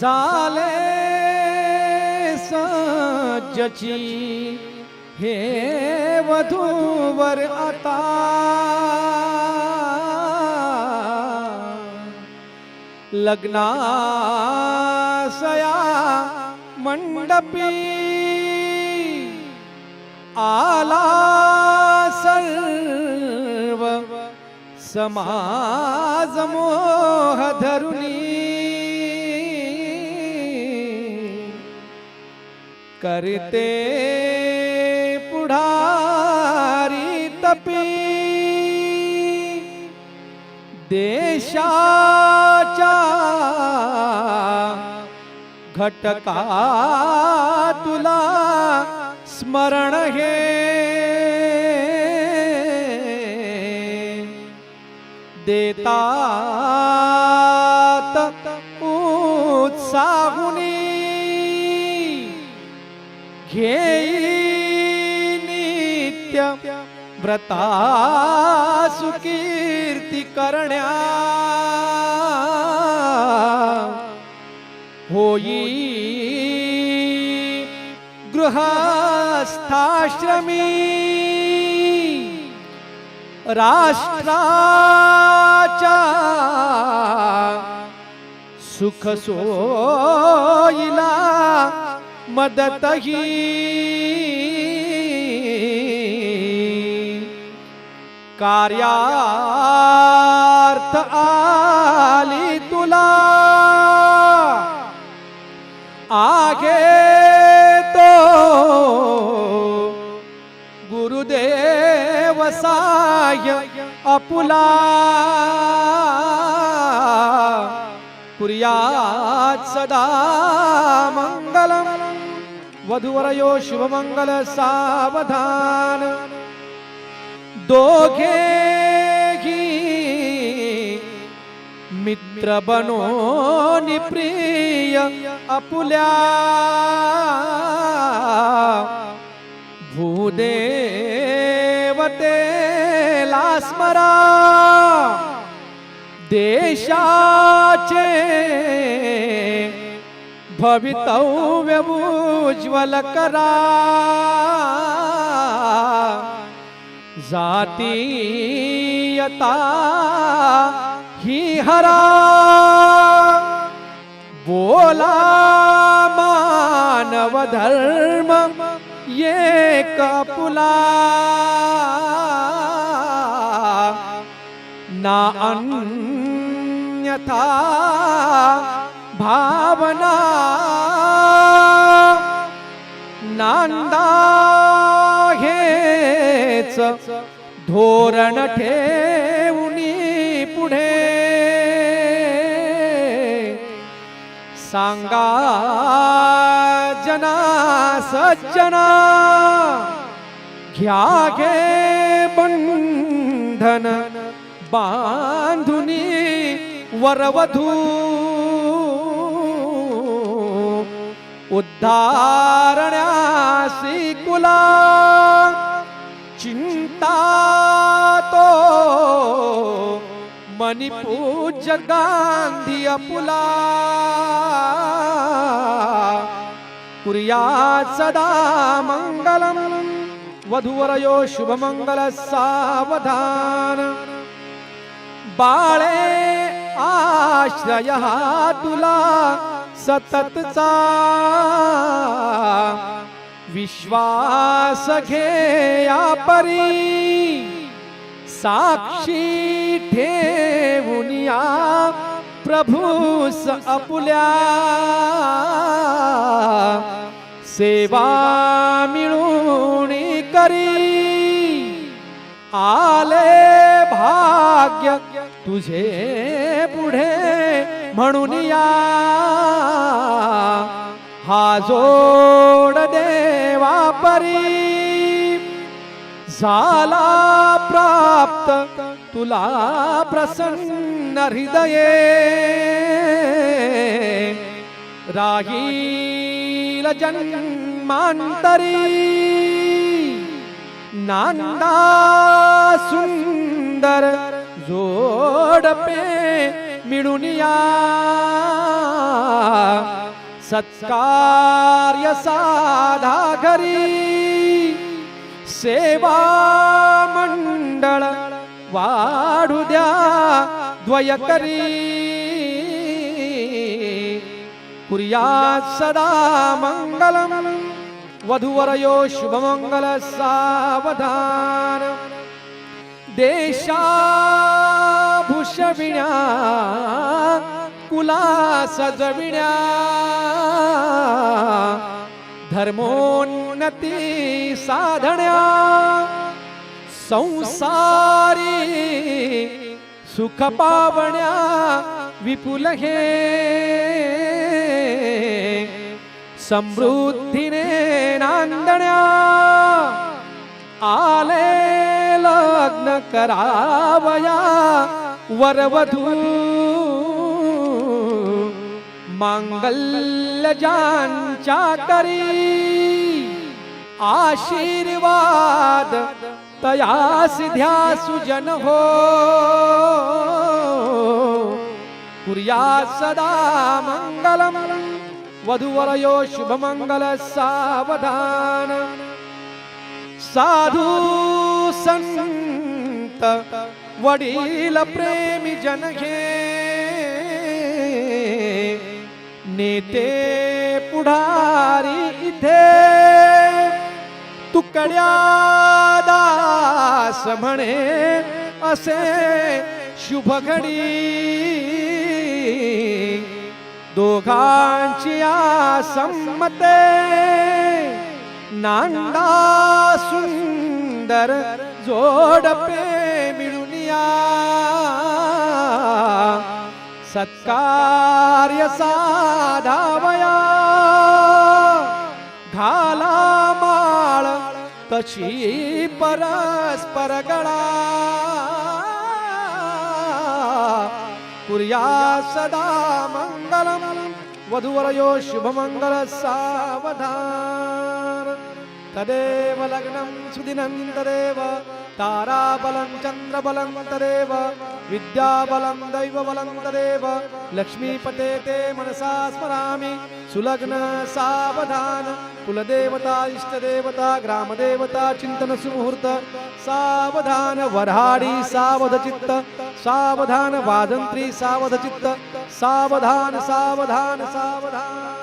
झाले सजची हे वधूवर आता. लग्नासया मंडपी आला सर्व समाज मोह धरून करते पुढारी तपी। देशाच्या घटका तुला स्मरण हे। देतात उत्साहुनी घेई नित्य व्रता सुकीर्ती करण्या। होई गृहस्थाश्रमी राष्ट्राचा सुख सोयिला मदतही। कार्यार्थ आली तुला। आगे तो गुरुदेव साय अपुला। कुर्यात सदा मंगलम। वधुवरयो शुभमंगल सावधान। दोघे मित्र बनो प्रिय अपुल्या। भूदेवतेला स्मरा। देशाचे भवितव्यमुज्ज्वल करा जातीयता ही हरा। बोला मानव धर्म ये कपुला ना अन्यथा भावना नांदा घेच धोरण ठेवणी पुढे. सांगा जना सज्जना घ्या घे बंधन बांधुनी वरवधू. उद्धारण्यासी कुला. चिंता तो मणिपूज्य गांधी अपुला. कुर्या सदा मंगलम वधूवरयो शुभमंगल सावधान. बाळे आश्रय तुला सततचा विश्वास घेया परी साक्षी ठेवून प्रभूस अपुल्या. सेवा मिळून करी आले भाग्य तुझे पुढे. म्हणून या. हा जोड देवा परी. झाला प्राप्त तुला प्रसन्न हृदये. राहील जन्मांतरी. नांदा सुंदर जोडपे मिळून या. सत्कार्य साधा घरी. सेवा मंडळ वाढू द्या द्वयकरी कुर्या सदा मंगल वधूवरयो शुभमंगल सावधान. देशा सजविण्या कुला सजविण्या. धर्मोन्नती साधण्या संसारी सुख पावण्या विपुल हे. समृद्धीने नांदण्या. आले लग्न करावया. वरवधू मांगल्य तरी आशीर्वाद तया ध्या सुजन हो। कुर्या सदा मंगलम वधूवरयो शुभमंगल सावधान। साधू संत वडील प्रेमी जन घे नेते पुढारी इथे तुकड्या दास म्हणे असे शुभ घडी. दोघांची या संमते नांदा सुंदर जोडपे. सत्कार्य साधावया। घाला माळ तशी परस्पर गळा। कुर्या सदा मंगलम वधूवरयो शुभमंगल सावधान। तदेव लग्नं सुदिनं तदेव ताराबलं चन्द्रबलं तदेव विद्याबलं दैवबलं तदेव लक्ष्मीपते ते मनसा स्मरामि सुलग्न सावधान कुलदेवता इष्टदेवता ग्रामदेवता चिन्तन सुमुहूर्त सावधान वराडी सावधचित्त सावधान वादन्त्री सावधचित्त सावधान सावधान सावधान।